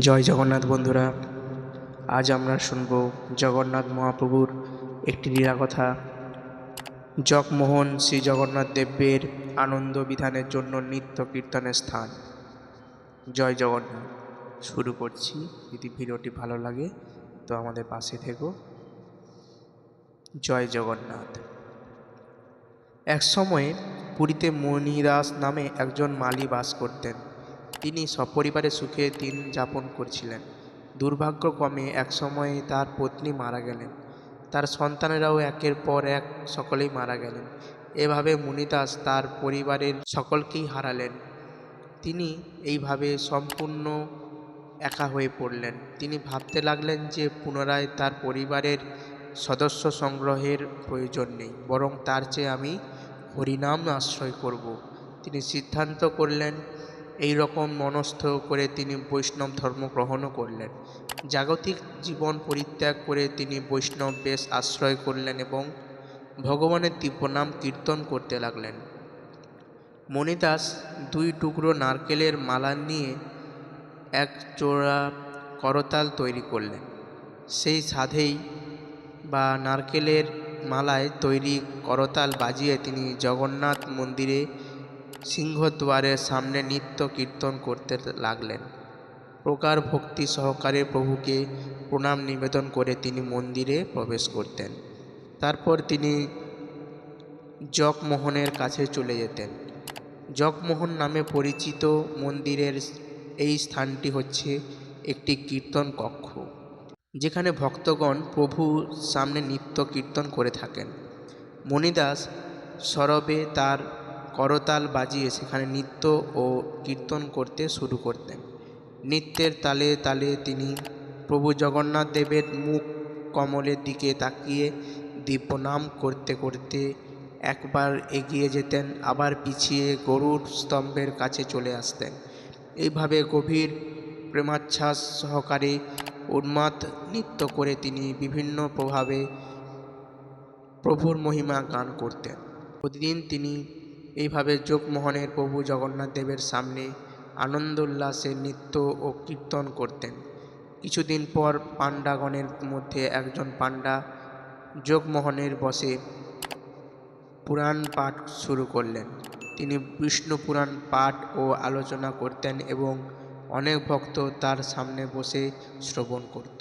জয় জগন্নাথ বন্ধুরা, আজ আমরা শুনব জগন্নাথ মহাপ্রভুর একটি লীলা কথা। জগমোহন শ্রী জগন্নাথ দেবের আনন্দ বিধানের জন্য নিত্য কীর্তনের স্থান। জয় জগন্নাথ। শুরু করছি। যদি ভিডিওটি ভালো লাগে, তো আমাদের পাশে থেকো। জয় জগন্নাথ। এক সময়ে পুরীতে মণিদাস নামে একজন মালি বাস করতেন। তিনি সপরিবারে সুখে দিন যাপন করছিলেন। দুর্ভাগ্যক্রমে এক সময়ে তার পত্নী মারা গেলেন। তার সন্তানেরাও একের পর এক সকলেই মারা গেলেন। এভাবে মুনিদাস তার পরিবারের সকলকেই হারালেন। তিনি এইভাবে সম্পূর্ণ একা হয়ে পড়লেন। তিনি ভাবতে লাগলেন যে পুনরায় তার পরিবারের সদস্য সংগ্রহের প্রয়োজন নেই, বরং তার চেয়ে আমি হরিনাম আশ্রয় করব। তিনি সিদ্ধান্ত করলেন এই রকম মনস্থ করে তিনি বৈষ্ণব ধর্ম গ্রহণও করলেন। জাগতিক জীবন পরিত্যাগ করে তিনি বৈষ্ণব বেশ আশ্রয় করলেন এবং ভগবানের দিব্যনাম কীর্তন করতে লাগলেন। মণিদাস দুই টুকরো নারকেলের মালা নিয়ে এক জোড়া করতাল তৈরি করলেন। সেই সাধেই বা নারকেলের মালায় তৈরি করতাল বাজিয়ে তিনি জগন্নাথ মন্দিরে সিংহদ্বারের সামনে নিত্য কীর্তন করতে লাগলেন। প্রকার ভক্তি সহকারে প্রভুকে প্রণাম নিবেদন করে তিনি মন্দিরে প্রবেশ করতেন। তারপর তিনি জগমোহনের কাছে চলে যেতেন। জগমোহন নামে পরিচিত মন্দিরের এই স্থানটি হচ্ছে একটি কীর্তন কক্ষ, যেখানে ভক্তগণ প্রভু সামনে নিত্য কীর্তন করে থাকেন। মণিদাস সরবে তার করতাল বাজিয়ে সেখানে নৃত্য ও কীর্তন করতে শুরু করতেন। নৃত্যের তালে তালে তিনি প্রভু জগন্নাথ দেবের মুখ কমলের দিকে তাকিয়ে দিব্যনাম করতে করতে একবার এগিয়ে যেতেন, আবার পিছিয়ে গরুর স্তম্ভের কাছে চলে আসতেন। এইভাবে গভীর প্রেমাচ্ছ্বাস সহকারে উন্মাদ নৃত্য করে তিনি বিভিন্ন প্রভাবে প্রভুর মহিমা গান করতেন। প্রতিদিন তিনি এইভাবে যোগমোহনের প্রভু জগন্নাথ দেবের সামনে আনন্দ উল্লাসে নৃত্য ও কীর্তন করতেন। কিছুদিন পর পাণ্ডাগণের মধ্যে একজন পাণ্ডা যোগমোহনের বসে পুরাণ পাঠ শুরু করলেন। তিনি বিষ্ণু পুরাণ পাঠ ও আলোচনা করতেন এবং অনেক ভক্ত তার সামনে বসে শ্রবণ করত।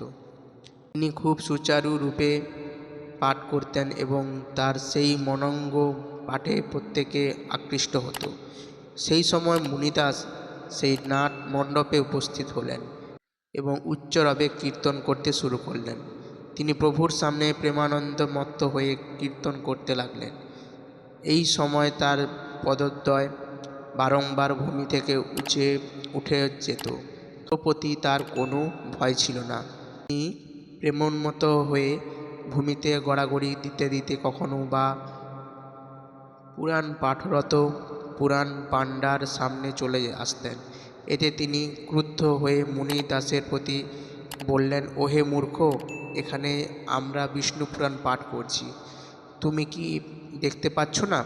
তিনি খুব সুচারু রূপে পাঠ করতেন এবং তার সেই মনঙ্গ পাঠে প্রত্যেকে আকৃষ্ট হতো। সেই সময় মুনিদাস সেই নাট মণ্ডপে উপস্থিত হলেন এবং উচ্চ রবে কীর্তন করতে শুরু করলেন। তিনি প্রভুর সামনে প্রেমানন্দ মত্ত হয়ে কীর্তন করতে লাগলেন। এই সময় তার পদদ্বয় বারংবার ভূমি থেকে উঠে উঠে যেত। প্রতি তার কোনো ভয় ছিল না। তিনি প্রেমোন্মত হয়ে ভূমিতে গড়াগড়ি দিতে দিতে কখনো বা পুরাণ পাঠরত পুরাণ পাণ্ডার সামনে চলে আসতেন। এতে তিনি ক্রুদ্ধ হয়ে মুনি দাসের প্রতি বললেন, ওহে মূর্খ, এখানে আমরা বিষ্ণু পুরাণ পাঠ করছি। তুমি কি দেখতে পাচ্ছ না?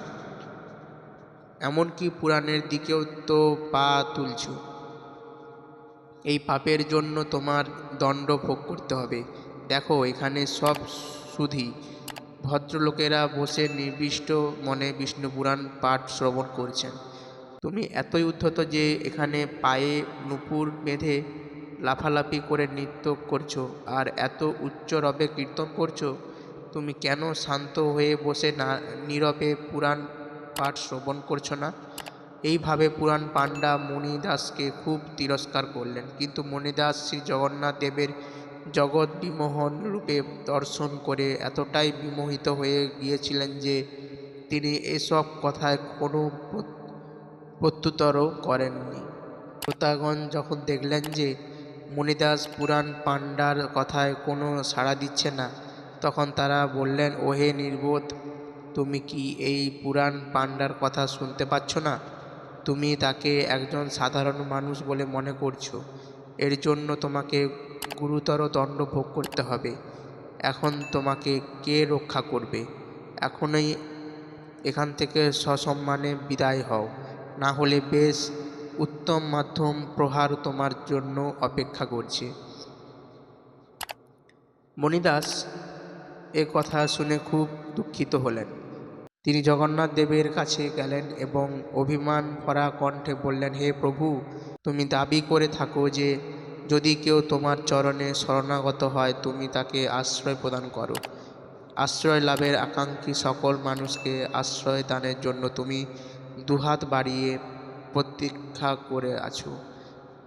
এমনকি পুরাণের দিকেও তো পা তুলছ। এই পাপের জন্য তোমার দণ্ড ভোগ করতে হবে। দেখো, এখানে সব সুধী। ভদ্রলোকেরা বসে নির্দিষ্ট মনে বিষ্ণু পুরাণ পাঠ শ্রবণ করছেন। তুমি এতই উদ্ধত যে এখানে পায়ে নুপুর বেঁধে লাফালাফি করে নৃত্য করছ আর এত উচ্চ রবে কীর্তন করছ, তুমি কেন শান্ত হয়ে বসে না নীরবে পুরাণ পাঠ শ্রবণ করছ না? এইভাবে পুরাণ পাণ্ডা মণিদাসকে খুব তিরস্কার করলেন। কিন্তু মণিদাস শ্রী জগন্নাথ দেবের জগৎ বিমোহন রূপে দর্শন করে এতটাই বিমোহিত হয়ে গিয়েছিলেন যে তিনি এসব কথায় কোনো প্রত্যুত্তরও করেননি। শ্রোতাগণ যখন দেখলেন যে মণিদাস পুরাণ পাণ্ডার কথায় কোনো সাড়া দিচ্ছে না, তখন তারা বললেন, ওহে নির্বোধ, তুমি কি এই পুরাণ পাণ্ডার কথা শুনতে পাচ্ছ না? তুমি তাকে একজন সাধারণ মানুষ বলে মনে করছ। এর জন্য তোমাকে গুরুতর দণ্ড ভোগ করতে হবে। এখন তোমাকে কে রক্ষা করবে? এখনই এখান থেকে সসম্মানে বিদায় হও। না হলে বেশ উত্তম মাধ্যম প্রহার তোমার জন্য অপেক্ষা করছে। মণিদাস এ কথা শুনে খুব দুঃখিত হলেন। তিনি জগন্নাথ দেবের কাছে গেলেন এবং অভিমান ভরা কণ্ঠে বললেন, হে প্রভু, তুমি দাবি করে থাকো যে যদি কেউ তোমার চরণে শরণাগত হয়, তুমি তাকে আশ্রয় প্রদান করো। আশ্রয় লাভের আকাঙ্ক্ষী সকল মানুষকে আশ্রয় দানের জন্য তুমি দুহাত বাড়িয়ে প্রতীক্ষা করে আছো।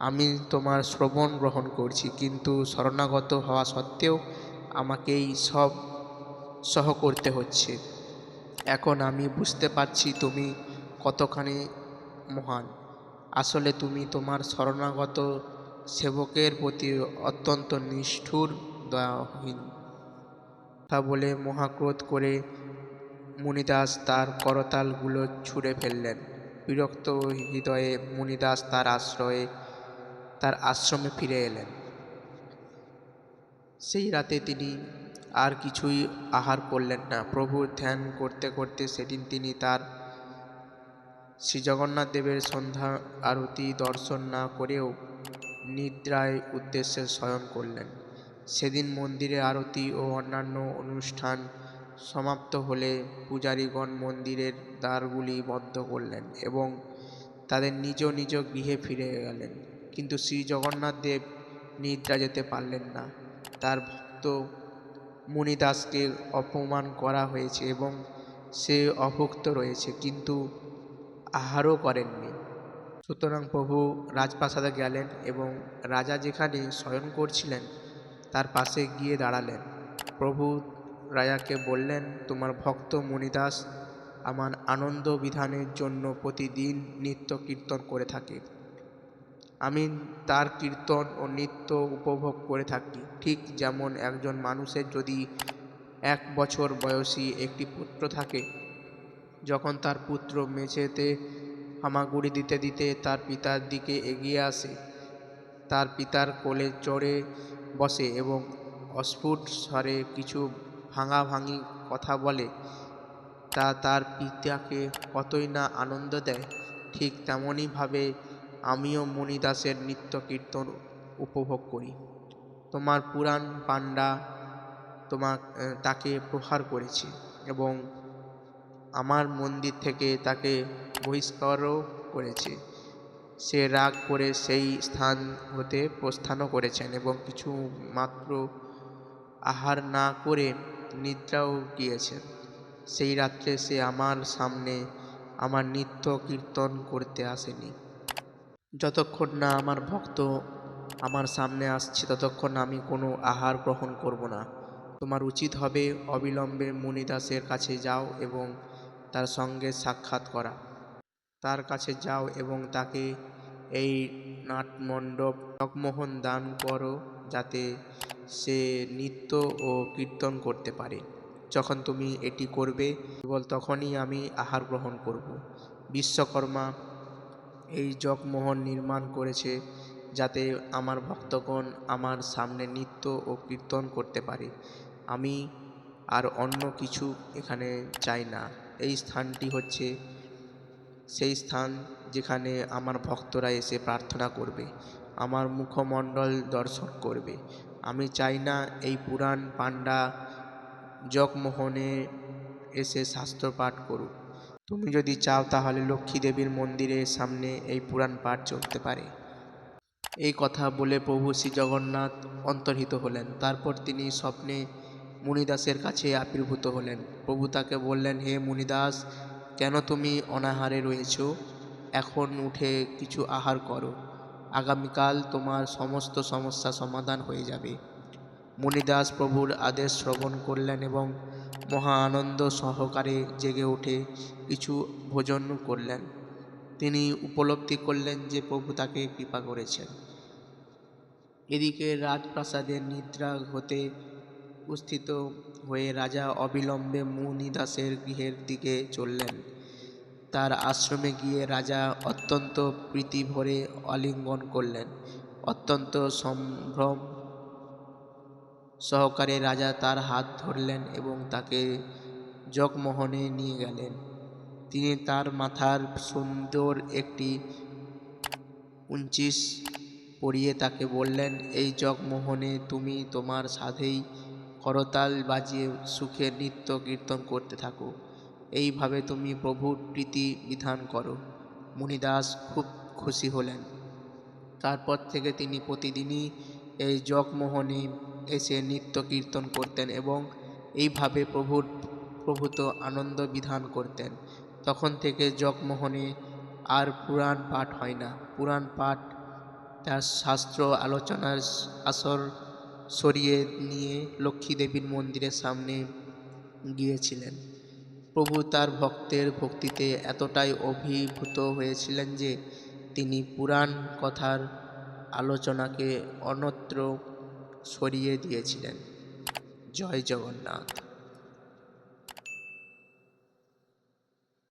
আমি তোমার শ্রবণ গ্রহণ করছি, কিন্তু শরণাগত হওয়া সত্ত্বেও আমাকেই সব সহ করতে হচ্ছে। এখন আমি বুঝতে পারছি তুমি কতখানি মহান। আসলে তুমি তোমার শরণাগত সেবকের প্রতি অত্যন্ত নিষ্ঠুর, দয়াহীন। তা বলে মহাক্রোধ করে মুনিদাস তার করতালগুলো ছুঁড়ে ফেললেন। বিরক্ত হৃদয়ে মুনিদাস তার আশ্রয়ে, তার আশ্রমে ফিরে এলেন। সেই রাতে তিনি আর কিছুই আহার করলেন না। প্রভুর ধ্যান করতে করতে সেদিন তিনি তার শ্রী জগন্নাথ দেবের সন্ধ্যা আরতি দর্শন না করেও নিদ্রায় উদ্দেশ্যে শয়ন করলেন। সেদিন মন্দিরে আরতি ও অন্যান্য অনুষ্ঠান সমাপ্ত হলে পূজারীগণ মন্দিরের দ্বারগুলি বন্ধ করলেন এবং তাদের নিজ নিজ গৃহে ফিরে গেলেন। কিন্তু শ্রী জগন্নাথ দেব নিদ্রা যেতে পারলেন না। তার ভক্ত মুনিদাসকে অপমান করা হয়েছে এবং সে অভুক্ত রয়েছে, কিন্তু আহারও করেননি। সুতরাং প্রভু রাজপ্রাসাদে গেলেন এবং রাজা যেখানে শয়ন করছিলেন, তার পাশে গিয়ে দাঁড়ালেন। প্রভু রাজাকে বললেন, তোমার ভক্ত মণিদাস আমার আনন্দ বিধানের জন্য প্রতিদিন নৃত্য কীর্তন করে থাকে। আমি তার কীর্তন ও নৃত্য উপভোগ করে থাকি। ঠিক যেমন একজন মানুষের যদি এক বছর বয়সী একটি পুত্র থাকে, যখন তার পুত্র মেঝেতে হামাগুড়ি দিতে দিতে তার পিতার দিকে এগিয়ে আসে। তার পিতার কোলে চড়ে বসে এবং অস্ফুট স্বরে কিছু ভাঙাভাঙি কথা বলে। তা তার পিতাকে কতই না আনন্দ দেয়, ঠিক তেমনইভাবে আমিও মণিদাসের নিত্য কীর্তন উপভোগ করি। তোমার পুরাণ পাণ্ডা তোমা তাকে প্রহার করেছে এবং আমার মন্দির থেকে তাকে বহিষ্কারও করেছে। সে রাগ করে সেই স্থান হতে প্রস্থানও করেছেন এবং কিছু মাত্র আহার না করে নিদ্রাও গিয়েছেন। সেই রাত্রে সে আমার সামনে আমার নিত্য কীর্তন করতে আসেনি। যতক্ষণ না আমার ভক্ত আমার সামনে আসছে, ততক্ষণ আমি কোনো আহার গ্রহণ করব না। তোমার উচিত হবে অবিলম্বে মুনিদাসের কাছে যাও এবং তার সঙ্গে সাক্ষাৎ করা। তার কাছে যাও এবং তাকে এই নাটমণ্ডপ জগমোহন দান করো যাতে সে নৃত্য ও কীর্তন করতে পারে। যখন তুমি এটি করবে, কেবল তখনই আমি আহার গ্রহণ করব। বিশ্বকর্মা এই জগমোহন নির্মাণ করেছে যাতে আমার ভক্তগণ আমার সামনে নৃত্য ও কীর্তন করতে পারে। আমি আর অন্য কিছু এখানে চাই না। এই স্থানটি হচ্ছে সেই স্থান যেখানে আমার ভক্তরা এসে প্রার্থনা করবে, আমার মুখমণ্ডল দর্শন করবে। আমি চাই না এই পুরাণ পাণ্ডা জগমোহনে এসে শাস্ত্র পাঠ করুক। তুমি যদি চাও তাহলে লক্ষ্মী দেবীর মন্দিরের সামনে এই পুরাণ পাঠ চলতে পারে। এই কথা বলে প্রভু শ্রী জগন্নাথ অন্তর্হিত হলেন। তারপর তিনি স্বপ্নে মুনিদাসের কাছে আবির্ভূত হলেন। প্রভু তাকে বললেন, হে মুনিদাস, কেন তুমি অনাহারে রয়েছ? এখন উঠে কিছু আহার করো। আগামীকাল তোমার সমস্ত সমস্যা সমাধান হয়ে যাবে। মুনিদাস প্রভুর আদেশ শ্রবণ করলেন এবং মহা আনন্দ সহকারে জেগে উঠে কিছু ভোজন করলেন। তিনি উপলব্ধি করলেন যে প্রভু তাকে কৃপা করেছেন। এদিকে রাজপ্রাসাদের নিদ্রা হতে উপস্থিত হয়ে রাজা অবিলম্বে মুনিদাসের গৃহের দিকে চললেন। তার আশ্রমে গিয়ে রাজা অত্যন্ত প্রীতি ভরে আলিঙ্গন করলেন। অত্যন্ত সম্ভ্রম সহকারে রাজা তার হাত ধরলেন এবং তাকে জগমোহনে নিয়ে গেলেন। তিনি তার মাথার সুন্দর একটি উনচিশ পরিয়ে তাকে বললেন, এই জগমোহনে তুমি তোমার সাধেই করতাল বাজিয়ে সুখে নৃত্য কীর্তন করতে থাকো। এইভাবে তুমি প্রভুর প্রীতি বিধান করো। মুনিদাস খুব খুশি হলেন। তারপর থেকে তিনি প্রতিদিনই এই জগমোহনে এসে নৃত্য কীর্তন করতেন এবং এইভাবে প্রভুর প্রভূত আনন্দ বিধান করতেন। তখন থেকে জগমোহনে আর পুরাণ পাঠ হয় না। পুরাণ পাঠ, তার শাস্ত্র, আলোচনার আসর সরিয়ে নিয়ে লক্ষ্মী দেবীর মন্দিরের সামনে গিয়েছিলেন। প্রভু তার ভক্তের ভক্তিতে এতটাই অভিভূত হয়েছিলেন যে তিনি পুরাণ কথার আলোচনাকে অন্যত্র সরিয়ে দিয়েছিলেন। জয় জগন্নাথ।